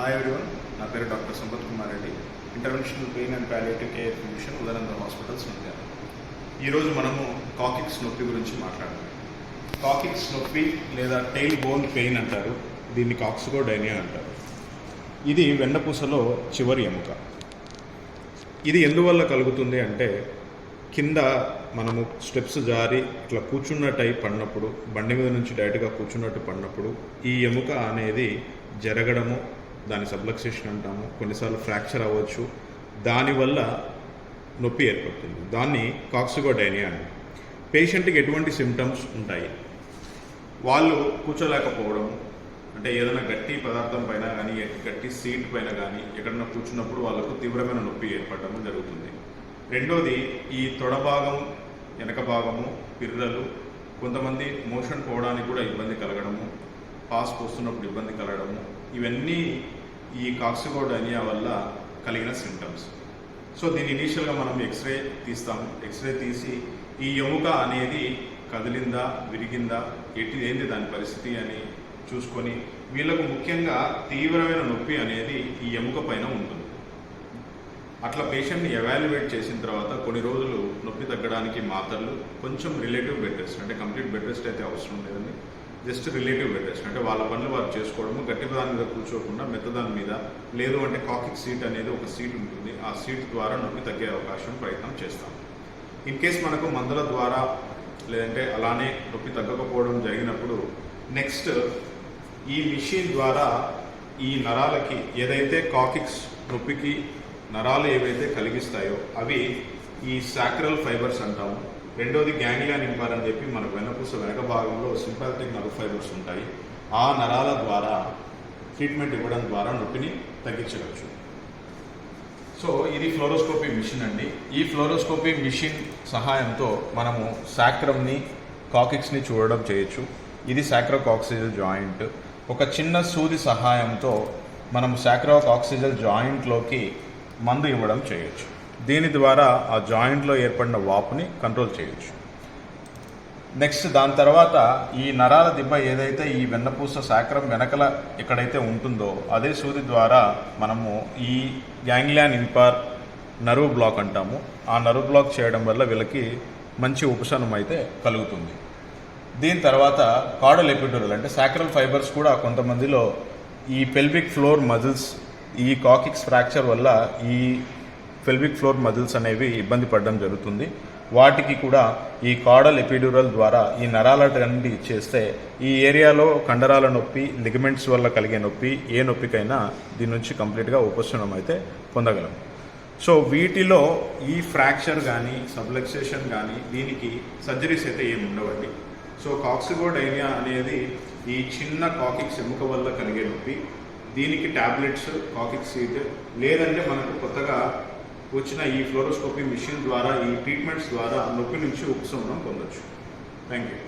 Hi everyone నా పేరు doctor Sampath Kumar Reddy. Interventional pain and palliative care physician ఉదనంద hospitals Nandyal ఈరోజు మనము coccyx నొప్పి గురించి మాట్లాడదాం. కాకిక్స్ నొప్పి లేదా టైల్ బోన్ పెయిన్ అంటారు. దీన్ని కాక్సిగోడైనియా అంటారు. ఇది వెన్నపూసలో చివరి ఎముక. ఇది ఎందువల్ల కలుగుతుంది అంటే కింద మనము స్టెప్స్ జారి ఇట్లా కూర్చున్నట్టు అయి పడినప్పుడు బండి మీద నుంచి డైరెక్ట్గా కూర్చున్నట్టు పడినప్పుడు ఈ ఎముక అనేది జరగడము దాన్ని సబ్లక్సేషన్ అంటాము. కొన్నిసార్లు ఫ్రాక్చర్ అవ్వచ్చు. దానివల్ల నొప్పి ఏర్పడుతుంది. దాన్ని కాక్సిగోడైనియా అంటారు. పేషెంట్కి ఎటువంటి సిమ్టమ్స్ ఉంటాయి? వాళ్ళు కూర్చోలేకపోవడం అంటే ఏదైనా గట్టి పదార్థం పైన కానీ గట్టి సీట్ పైన కానీ ఎక్కడన్నా కూర్చున్నప్పుడు వాళ్ళకు తీవ్రమైన నొప్పి ఏర్పడడం జరుగుతుంది. రెండోది ఈ తొడ భాగం వెనక భాగము పిర్రలు కొంతమంది మోషన్ పోవడానికి కూడా ఇబ్బంది కలగడము పాస్ వస్తున్నప్పుడు ఇబ్బంది కలగడము ఇవన్నీ ఈ కాక్సిగోడనియా వల్ల కలిగిన సిమ్టమ్స్ సో దీని ఇనీషియల్గా మనం ఎక్స్రే తీస్తాము. ఎక్స్రే తీసి ఈ ఎముక అనేది కదిలిందా విరిగిందా ఎట్టి ఏంది దాని పరిస్థితి అని చూసుకొని వీళ్ళకు ముఖ్యంగా తీవ్రమైన నొప్పి అనేది ఈ ఎముక పైన ఉంటుంది. అట్లా పేషెంట్ని ఎవాల్యుయేట్ చేసిన తర్వాత కొన్ని రోజులు నొప్పి తగ్గడానికి మాత్రలు కొంచెం రిలేటివ్ బెడ్ రెస్ట్ అంటే కంప్లీట్ బెడ్ రెస్ట్ అయితే అవసరం లేదండి. జస్ట్ రిలేటివ్ వెటర్స్ అంటే వాళ్ళ పనులు వారు చేసుకోవడము గట్టి దాని మీద కూర్చోకుండా మెత్తదాని మీద లేదు అంటే కాకిక్ సీట్ అనేది ఒక సీట్ ఉంటుంది. ఆ సీట్ ద్వారా నొప్పి తగ్గే అవకాశం ప్రయత్నం చేస్తాం. ఇన్ కేస్ మనకు మందుల ద్వారా లేదంటే అలానే నొప్పి తగ్గకపోవడం జరిగినప్పుడు నెక్స్ట్ ఈ మిషన్ ద్వారా ఈ నరాలకి ఏదైతే కాకిక్స్ నొప్పికి నరాలు ఏవైతే కలిగిస్తాయో అవి ఈ సాక్రల్ ఫైబర్స్ అంటాము. రెండోది గ్యాంగ్లియన్ ఇంపార్ అని చెప్పి మన వెనపూస వెనక భాగంలో సింపాథటిక్ నర్వ్ ఫైబర్స్ ఉంటాయి. ఆ నరాల ద్వారా ట్రీట్మెంట్ ఇవ్వడం ద్వారా నొప్పిని తగ్గించవచ్చు. సో ఇది ఫ్లోరోస్కోపీ మిషన్ అండి. ఈ ఫ్లోరోస్కోపీ మిషన్ సహాయంతో మనము సాక్రమ్ని కాకిక్స్ని చూడడం చేయొచ్చు. ఇది సాక్రోకాక్సిజల్ జాయింట్. ఒక చిన్న సూది సహాయంతో మనం సాక్రోకాక్సిజల్ జాయింట్లోకి మందు ఇవ్వడం చేయొచ్చు. దీని ద్వారా ఆ జాయింట్లో ఏర్పడిన వాపుని కంట్రోల్ చేయొచ్చు. నెక్స్ట్ దాని తర్వాత ఈ నరాల దిబ్బ ఏదైతే ఈ వెన్నపూస శాక్రం వెనకల ఎక్కడైతే ఉంటుందో అదే సూది ద్వారా మనము ఈ గ్యాంగ్లియాన్ ఇంపార్ నరువు బ్లాక్ అంటాము. ఆ నరువు బ్లాక్ చేయడం వల్ల వీళ్ళకి మంచి ఉపశమనం అయితే కలుగుతుంది. దీని తర్వాత కాడల్ ఎపిడ్యూరల్ అంటే సాక్రల్ ఫైబర్స్ కూడా కొంతమందిలో ఈ పెల్విక్ ఫ్లోర్ మజిల్స్ ఈ కాకిక్స్ ఫ్రాక్చర్ వల్ల ఈ పెల్విక్ ఫ్లోర్ మజిల్స్ అనేవి ఇబ్బంది పడడం జరుగుతుంది. వాటికి కూడా ఈ కాడల్ ఎపిడ్యూరల్ ద్వారా ఈ నరాల నుండి చేస్తే ఈ ఏరియాలో కండరాల నొప్పి లిగమెంట్స్ వల్ల కలిగే నొప్పి ఏ నొప్పికైనా దీని నుంచి కంప్లీట్గా ఉపశమనం అయితే పొందగలం. సో వీటిలో ఈ ఫ్రాక్చర్ కానీ సబ్లక్సేషన్ కానీ దీనికి సర్జరీస్ అయితే ఏమి ఉండవండి. సో కాక్సిగోడైనియా అనేది ఈ చిన్న కాకిక్స్ ఎముక వల్ల కలిగే నొప్పి. దీనికి టాబ్లెట్స్ కాకిక్ సీడ్ లేదంటే మనకు కొత్తగా వచ్చిన ఈ ఫ్లోరోస్కోపీ మిషన్ ద్వారా ఈ ట్రీట్మెంట్స్ ద్వారా నొప్పి నుంచి ఉపశమనం పొందొచ్చు. Thank you